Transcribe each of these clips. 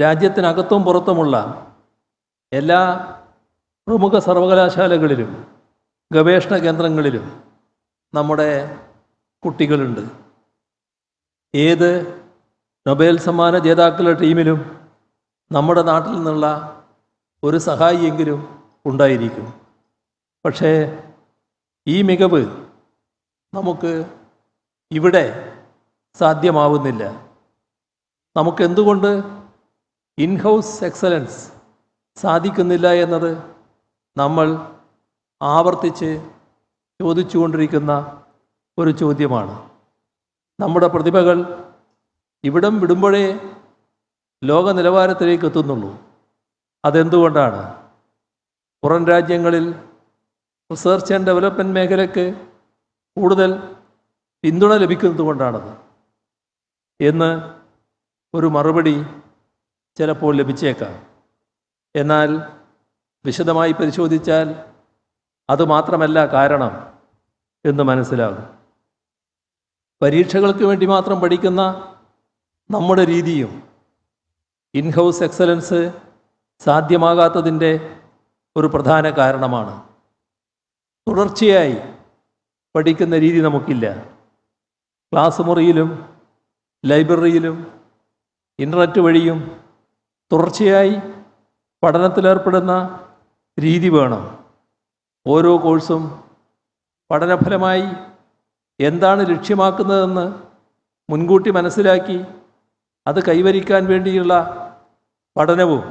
രാജ്യത്തിനകത്തും പുറത്തുമുള്ള എല്ലാ പ്രമുഖ സർവകലാശാലകളിലും ഗവേഷണ കേന്ദ്രങ്ങളിലും നമ്മുടെ കുട്ടികളുണ്ട്. ഏത് നൊബേൽ സമ്മാന ജേതാക്കളുടെ ടീമിലും നമ്മുടെ നാട്ടിൽ നിന്നുള്ള ഒരു സഹായിയെങ്കിലും ഉണ്ടായിരിക്കും. പക്ഷേ ഈ മികവ് നമുക്ക് ഇവിടെ സാധ്യമാവുന്നില്ല. നമുക്കെന്തുകൊണ്ട് ഇൻഹൗസ് എക്സലൻസ് സാധിക്കുന്നില്ല എന്നത് നമ്മൾ ആവർത്തിച്ച് ചോദിച്ചുകൊണ്ടിരിക്കുന്ന ഒരു ചോദ്യമാണ്. നമ്മുടെ പ്രതിഭകൾ ഇവിടം വിടുമ്പോഴേ ലോക നിലവാരത്തിലേക്ക് എത്തുന്നുള്ളൂ. അതെന്തുകൊണ്ടാണ്? പുറം രാജ്യങ്ങളിൽ റിസർച്ച് ആൻഡ് ഡെവലപ്മെന്റ് മേഖലയ്ക്ക് കൂടുതൽ പിന്തുണ ലഭിക്കുന്നത് കൊണ്ടാണത് എന്ന് ഒരു മറുപടി ചിലപ്പോൾ ലഭിച്ചേക്കാം. എന്നാൽ വിശദമായി പരിശോധിച്ചാൽ അതുമാത്രമല്ല കാരണം എന്ന് മനസ്സിലാകും. പരീക്ഷകൾക്ക് വേണ്ടി മാത്രം പഠിക്കുന്ന നമ്മുടെ രീതിയും ഇൻഹൗസ് എക്സലൻസ് സാധ്യമാകാത്തതിന്റെ ഒരു പ്രധാന കാരണമാണ്. തുടർച്ചയായി പഠിക്കുന്ന രീതി നമുക്കില്ല. ക്ലാസ് മുറിയിലും ലൈബ്രറിയിലും ഇന്റർനെറ്റ് വഴിയും തുടർച്ചയായി പഠനത്തിലേർപ്പെടുന്ന രീതി വേണം. ഓരോ കോഴ്സും പഠനഫലമായി എന്താണ് ലക്ഷ്യമാക്കുന്നതെന്ന് മുൻകൂട്ടി മനസ്സിലാക്കി അത് കൈവരിക്കാൻ വേണ്ടിയുള്ള പഠനവും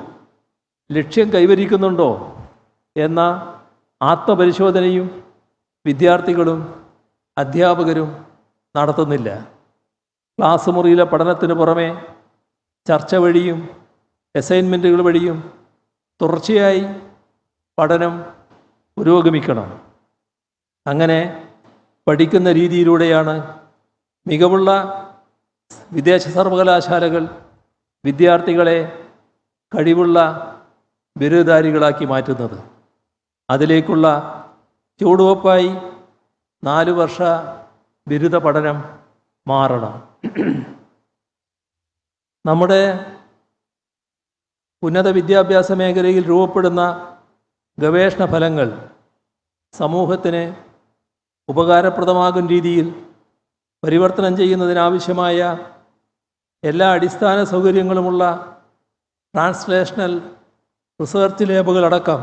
ലക്ഷ്യം കൈവരിക്കുന്നുണ്ടോ എന്ന ആത്മപരിശോധനയും വിദ്യാർത്ഥികളും അധ്യാപകരും നടത്തുന്നില്ല. ക്ലാസ് മുറിയിലെ പഠനത്തിന് പുറമെ ചർച്ച വഴിയും അസൈൻമെന്റുകൾ വഴിയും തുടർച്ചയായി പഠനം പുരോഗമിക്കണം. അങ്ങനെ പഠിക്കുന്ന രീതിയിലൂടെയാണ് മികവുള്ള വിദേശ സർവകലാശാലകൾ വിദ്യാർത്ഥികളെ കഴിവുള്ള ബിരുദധാരികളാക്കി മാറ്റുന്നത്. അതിലേക്കുള്ള ചുവടുവപ്പായി നാലു വർഷ ബിരുദ പഠനം മാറണം. നമ്മുടെ ഉന്നത വിദ്യാഭ്യാസ മേഖലയിൽ രൂപപ്പെടുന്ന ഗവേഷണ ഫലങ്ങൾ സമൂഹത്തിന് ഉപകാരപ്രദമാകും രീതിയിൽ പരിവർത്തനം ചെയ്യുന്നതിനാവശ്യമായ എല്ലാ അടിസ്ഥാന സൗകര്യങ്ങളുമുള്ള ട്രാൻസ്ലേഷണൽ റിസർച്ച് ലേബുകളടക്കം